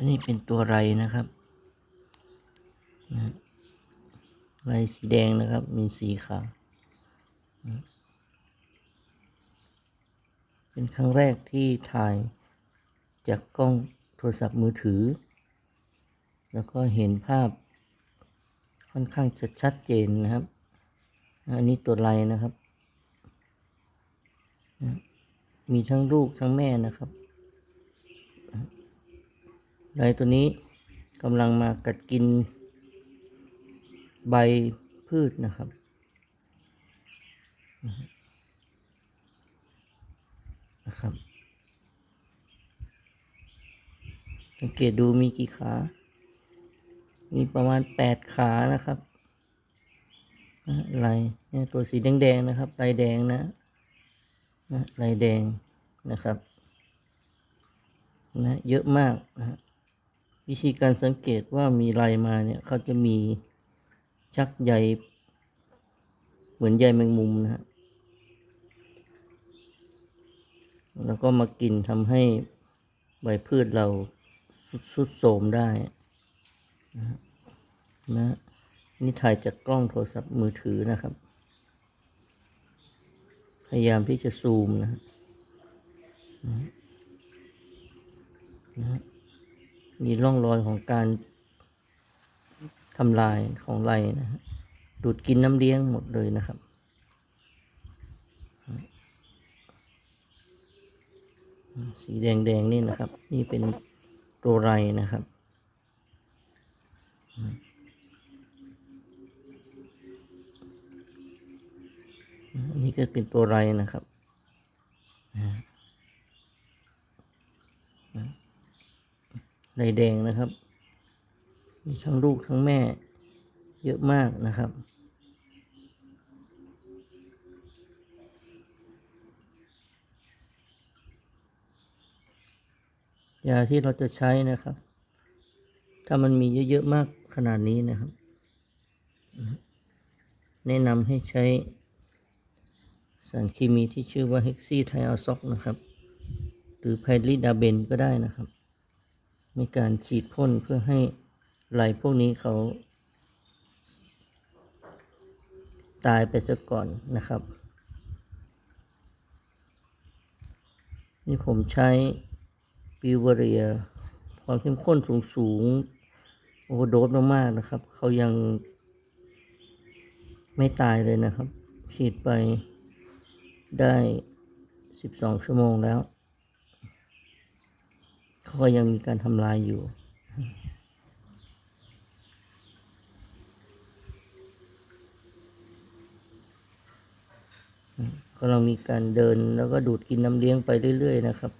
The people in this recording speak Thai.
อันนี้เป็นตัวไรนะครับนะไรสีแดงนะครับ มีสีขาวนะเป็นครั้งแรกที่ถ่ายจากกล้องโทรศัพท์มือถือ แล้วก็เห็นภาพค่อนข้างจะชัดเจนนะครับ อันนี้ตัวไรนะครับ มีทั้งลูกทั้งแม่นะครับ ไรตัวนี้กำลังมากัดกิน ใบพืชนะครับ นะครับ สังเกตดูมีกี่ขา มีประมาณแปดขานะครับลายเนี่ยตัวสีแดงๆนะครับ ลายแดงนะนะลายแดงนะครับ นะ เยอะมากนะฮะ วิธีการสังเกตว่ามีลายมาเนี่ยเขาจะมีชักใยเหมือนใยแมงมุมนะฮะแล้วก็มากินทำให้ใบพืชเราสุดสุดโทรมได้นะฮะนี่ถ่ายจากกล้องโทรศัพท์มือถือนะครับ พยายามที่จะซูมนะฮะนะฮะ มีร่องรอยของการทำลายของไรนะฮะดูดกินน้ำเลี้ยงหมดเลยนะครับ สีแดงๆนี่นะครับ นี่เป็นตัวไรนะครับนี่ก็เป็นตัวไรนะครับ ลายแดงนะครับ มีทั้งลูกทั้งแม่ เยอะมากนะครับ ยาที่เราจะใช้นะครับ ถ้ามันมีเยอะๆมากขนาดนี้นะครับ แนะนำให้ใช้สารเคมีที่ชื่อว่าเฮกซี่ไทอัลซอกนะครับ หรือไพริดาเบนก็ได้นะครับ ในการฉีดพ่นเพื่อให้ไหลพวกนี้เขาตายไปซะก่อนนะครับ นี่ผมใช้ปิวเรียความเข้มข้นสูงสูงโอโดสมากๆนะครับ เขายังไม่ตายเลยนะครับ ฉีดไปได้ 12 ชั่วโมงแล้ว เขาก็ยังมีการทำลายอยู่ ก็เรามีการเดินแล้วก็ดูดกินน้ำเลี้ยงไปเรื่อย ๆ นะครับ